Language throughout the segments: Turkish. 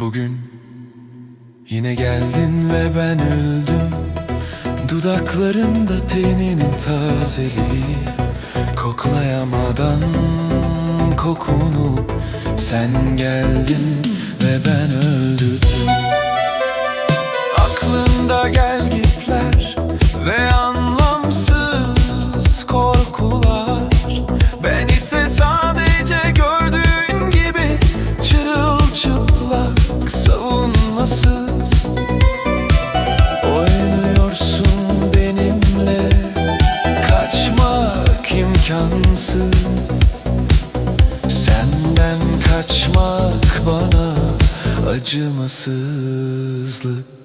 Bugün yine geldin ve ben öldüm. Dudaklarında teninin tazeliği. Koklayamadan kokunu Sen geldin ve ben öldürdüm. Aklında gel savunmasız Oynuyorsun benimle. Kaçmak imkansız Senden kaçmak bana acımasızlık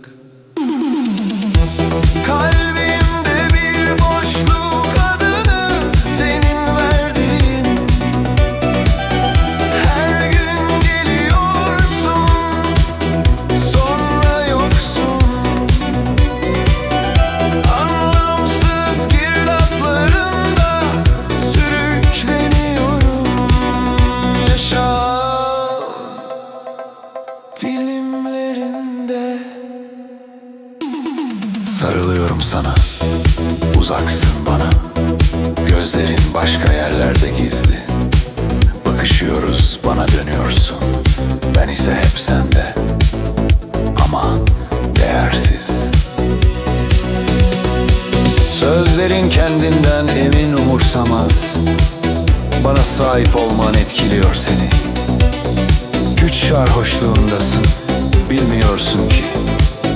filmlerinde. Sarılıyorum sana. Uzaksın bana. Gözlerin başka yerlerde gizli. Bakışıyoruz bana dönüyorsun. Ben ise hep sende. Ama değersiz. Sözlerin kendinden emin umursamaz. Bana sahip olman etkiliyor seni Güç sarhoşluğundasın Bilmiyorsun ki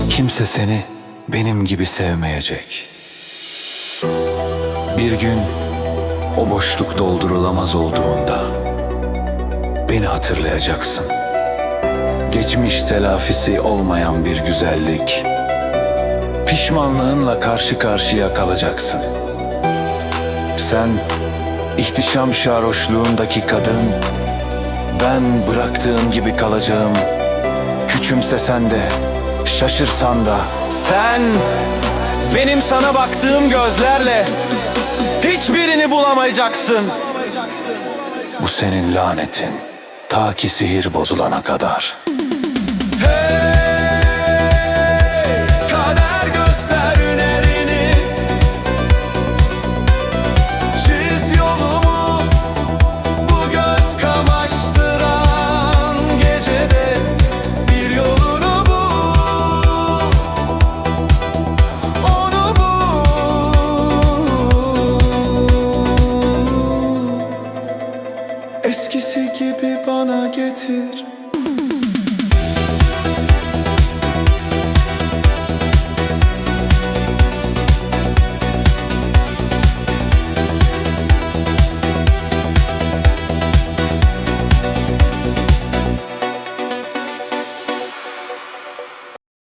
Kimse seni benim gibi sevmeyecek. Bir gün o boşluk doldurulamaz olduğunda beni hatırlayacaksın. Geçmiş telafisi olmayan bir güzellik. Pişmanlığınla karşı karşıya kalacaksın. Sen ihtişam şarhoşluğundaki kadın, ben bıraktığım gibi kalacağım. Küçümsesen de, şaşırsan da. Sen benim sana baktığım gözlerle hiçbirini bulamayacaksın. Bu senin lanetin. Ta ki sihir bozulana kadar eskisi gibi bana getir.